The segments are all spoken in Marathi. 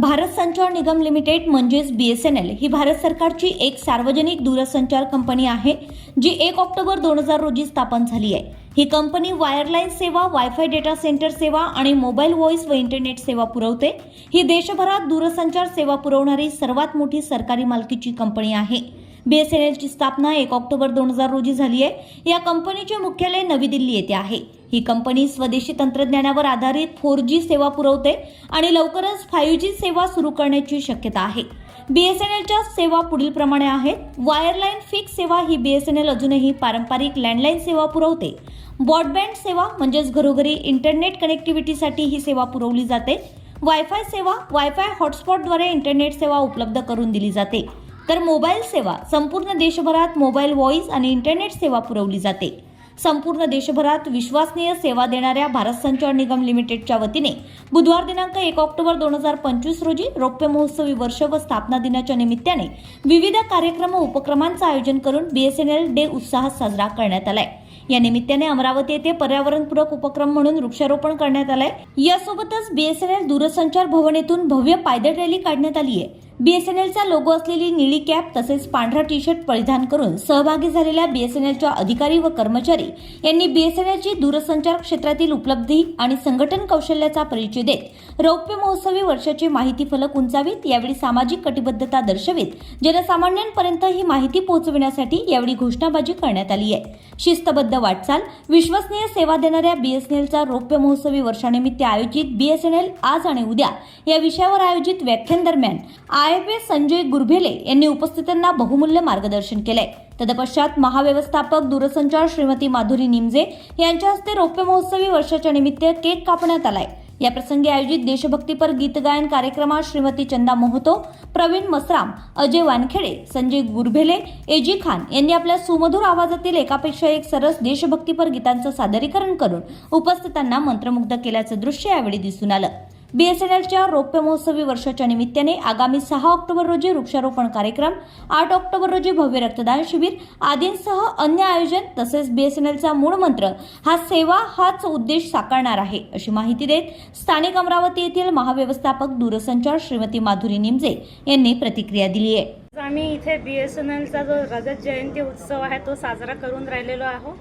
भारत संचार निगम लिमिटेड म्हणजेच बी एस एन एल ही भारत सरकारची एक सार्वजनिक दूरसंचार कंपनी आहे जी एक ऑक्टोबर दोन हजार रोजी स्थापन झाली आहे. ही कंपनी वायरलाईन सेवा वायफाय डेटा सेंटर सेवा आणि मोबाईल व्हॉइस व इंटरनेट सेवा पुरवते. ही देशभरात दूरसंचार सेवा पुरवणारी सर्वात मोठी सरकारी मालकीची कंपनी आहे. बीएसएनएलची स्थापना एक ऑक्टोबर दोन हजार रोजी झाली आहे. या कंपनीचे मुख्यालय नवी दिल्ली येथे आहे. ही कंपनी स्वदेशी तंत्रज्ञानावर आधारित फोर जी सेवा पुरवते आणि लवकरच फायव्ह जी सेवा सुरू करण्याची शक्यता आहे. बीएसएनएलच्या सेवा पुढील प्रमाणे आहेत. वायरलाईन फिक्स सेवा ही बीएसएनएल अजूनही पारंपरिक लँडलाईन सेवा पुरवते. ब्रॉडबँड सेवा म्हणजेच घरोघरी इंटरनेट कनेक्टिव्हिटीसाठी ही सेवा पुरवली जाते. वायफाय सेवा वायफाय हॉटस्पॉटद्वारे इंटरनेट सेवा उपलब्ध करून दिली जाते. तर मोबाईल सेवा संपूर्ण देशभरात मोबाईल व्हॉइस आणि इंटरनेट सेवा पुरवली जाते. संपूर्ण देशभरात विश्वसनीय सेवा देणाऱ्या भारत संचार निगम लिमिटेडच्या वतीने बुधवार दिनांक एक ऑक्टोबर दोन हजार पंचवीस रोजी रौप्य महोत्सवी वर्ष व स्थापना दिनाच्या निमित्ताने विविध कार्यक्रम व उपक्रमांचं आयोजन करून बीएसएनएल डे उत्साहात साजरा करण्यात आलाय. या निमित्ताने अमरावती येथे पर्यावरणपूरक उपक्रम म्हणून वृक्षारोपण करण्यात आलंय. यासोबतच बीएसएनएल दूरसंचार भवन येथून भव्य पायदळ रॅली काढण्यात आली आहे बीएसएनएलचा लोगो असलेली निळी कॅप तसेच पांढरा टी शर्ट परिधान करून सहभागी झालेल्या बीएसएनएलच्या अधिकारी व कर्मचारी यांनी बीएसएनएलची दूरसंचार क्षेत्रातील उपलब्धी आणि संघटन कौशल्याचा परिचय देत रौप्य महोत्सवी वर्षाचे माहिती फलक उंचावीत यावेळी सामाजिक कटिबद्धता दर्शवीत जनसामान्यांपर्यंत ही माहिती पोहोचविण्यासाठी यावेळी घोषणाबाजी करण्यात आली आहे. शिस्तबद्ध वाटचाल विश्वसनीय सेवा देणाऱ्या बीएसएनएलचा रौप्य महोत्सवी वर्षानिमित्त आयोजित बीएसएनएल आज आणि उद्या या विषयावर आयोजित व्याख्यान दरम्यान आय एफ संजय गुरभेले यांनी उपस्थितांना बहुमूल्य मार्गदर्शन केलंय. तदपश्चात महाव्यवस्थापक दूरसंचार श्रीमती माधुरी निमजे यांच्या हस्ते रौप्य महोत्सवी वर्षाच्या निमित्त केक कापण्यात आलाय. या प्रसंगी आयोजित देशभक्तीपर गीतगायन कार्यक्रमात श्रीमती चंदा मोहतो प्रवीण मसराम अजय वानखेडे संजय गुरभेले एजी खान यांनी आपल्या सुमधुर आवाजातील एकापेक्षा एक सरस देशभक्तीपर गीतांचं सादरीकरण करून उपस्थितांना मंत्रमुग्ध केल्याचं दृश्य यावेळी दिसून आलं. बीएसएनएलच्या रौप्य महोत्सवी वर्षाच्या निमित्ताने आगामी सहा ऑक्टोबर रोजी वृक्षारोपण कार्यक्रम आठ ऑक्टोबर रोजी भव्य रक्तदान शिबिर आदींसह अन्य आयोजन तसेच बीएसएनएलचा मूळ मंत्र हा सेवा हाच उद्देश साकारणार आहे अशी माहिती देत स्थानिक अमरावती येथील महाव्यवस्थापक दूरसंचार श्रीमती माधुरी निमजे यांनी प्रतिक्रिया दिली आहे. आम्ही इथे बी एस एन एलचा जो रजत जयंती उत्सव आहे तो साजरा करून राहिलेलो आहोत.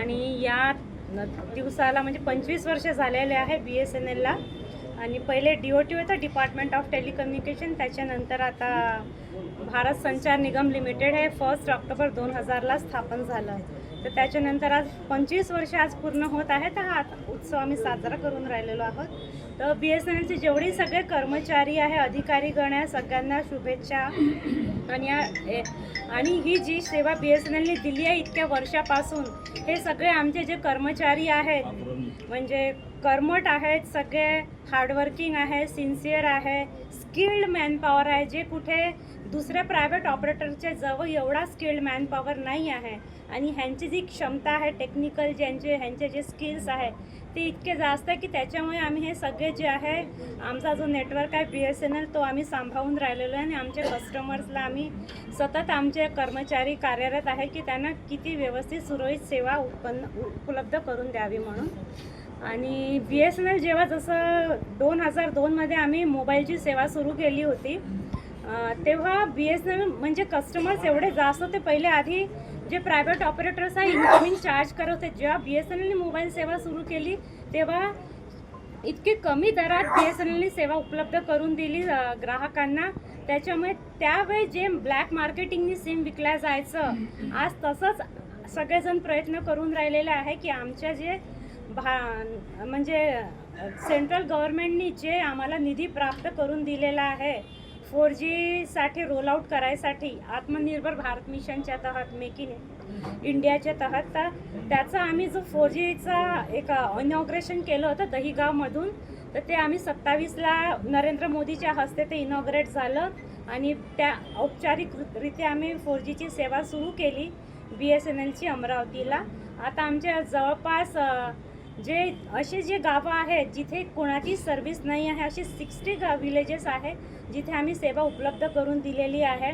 आणि या दिवसाला म्हणजे पंचवीस वर्ष झालेले आहे बी एस एन एलला आणि पहिले डी ओ टी होतं डिपार्टमेंट ऑफ टेलिकम्युनिकेशन त्याच्यानंतर आता भारत संचार निगम लिमिटेड हे फर्स्ट ऑक्टोबर दोन हजारला स्थापन झालं. तर त्याच्यानंतर आज पंचवीस वर्ष आज पूर्ण होत आहे तर हा उत्सव आम्ही साजरा करून राहिलेलो आहोत. तर बी एस एन एलचे जेवढे सगळे कर्मचारी आहे अधिकारीगण आहे सगळ्यांना शुभेच्छा. आणि या- ए- आणि ही जी सेवा बी एस एन एलने दिली आहे इतक्या वर्षापासून हे सगळे आमचे जे कर्मचारी आहेत म्हणजे कर्मट आहेत सगळे हार्डवर्किंग आहे सिन्सिअर आहे स्किल्ड मॅनपॉवर आहे जे कुठे दुसऱ्या प्रायव्हेट ऑपरेटरच्या जवळ एवढा स्किल्ड मॅनपॉवर नाही आहे. आणि ह्यांची जी क्षमता आहे टेक्निकल ज्यांचे ह्यांचे जे स्किल्स आहे ते इतके जास्त आहे की त्याच्यामुळे आम्ही हे सगळे जे आहे आमचा जो नेटवर्क आहे बी एस एन एल तो आम्ही सांभाळून राहिलेलो आहे आणि आमच्या कस्टमर्सला आम्ही सतत आमचे कर्मचारी कार्यरत आहे की त्यांना किती व्यवस्थित सुरळीत सेवा उत्पन्न उपलब्ध करून द्यावी म्हणून. आणि बी एस एन एल जेव्हा जसं दोन हजार दोनमध्ये आम्ही मोबाईलची सेवा सुरू केली होती तेव्हा बी एस एन एल म्हणजे कस्टमर्स एवढे जास्त होते. पहिले आधी जे प्रायव्हेट ऑपरेटर्स आहे इन्कमिंग चार्ज करत होते. जेव्हा बी एस एन एलने मोबाईल सेवा सुरू केली तेव्हा इतकी कमी दरात बी एस एन एलने सेवा उपलब्ध करून दिली ग्राहकांना. त्याच्यामुळे त्यावेळी जे ब्लॅक मार्केटिंगनी सिम विकल्या जायचं आज तसंच सगळेजण प्रयत्न करून राहिलेले आहे की आमच्या जे भा म्हणजे सेंट्रल गव्हर्नमेंटनी जे आम्हाला निधी प्राप्त करून दिलेला आहे फोर जीसाठी रोलआऊट करायसाठी आत्मनिर्भर भारत मिशनच्या तहत मेक इन इंडियाच्या तहत तर त्याचा आम्ही जो फोर जीचा एक इनॉग्रेशन केलं होतं दहीगावमधून तर ते आम्ही सत्तावीसला नरेंद्र मोदीच्या हस्ते ते इनॉग्रेट झालं आणि त्या औपचारिकरित्या आम्ही फोर जीची सेवा सुरू केली बी एस एन एलची अमरावतीला. आता आमच्या जवळपास जे असे जे गावं आहेत जिथे कोणाची सर्व्हिस नाही आहे असे सिक्स्टी गा विलेजेस आहे जिथे आम्ही सेवा उपलब्ध करून दिलेली आहे.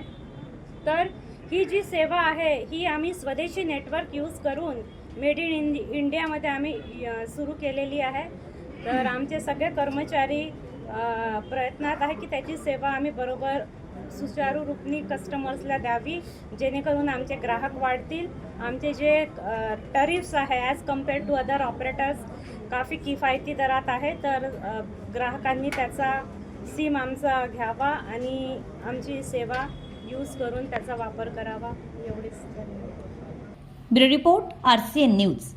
तर ही जी सेवा आहे ही आम्ही स्वदेशी नेटवर्क यूज करून मेड इन इंडि इंडियामध्ये आम्ही सुरू केलेली आहे. तर आमचे सगळे कर्मचारी प्रयत्नात आहे की त्याची सेवा आम्ही बरोबर सुचारू रूपनी कस्टमर्सला द्यावी जेणेकरून आमचे ग्राहक वाढतील. आमचे जे टरिफ्स आहे as compare to other operators काफी किफायती दरात आहे. तर ग्राहकांनी त्याचा सिम आमचा घ्यावा आणि आमची सेवा यूज करून त्याचा वापर करावा. एवढीच. धन्यवाद. Bureau report R C N news.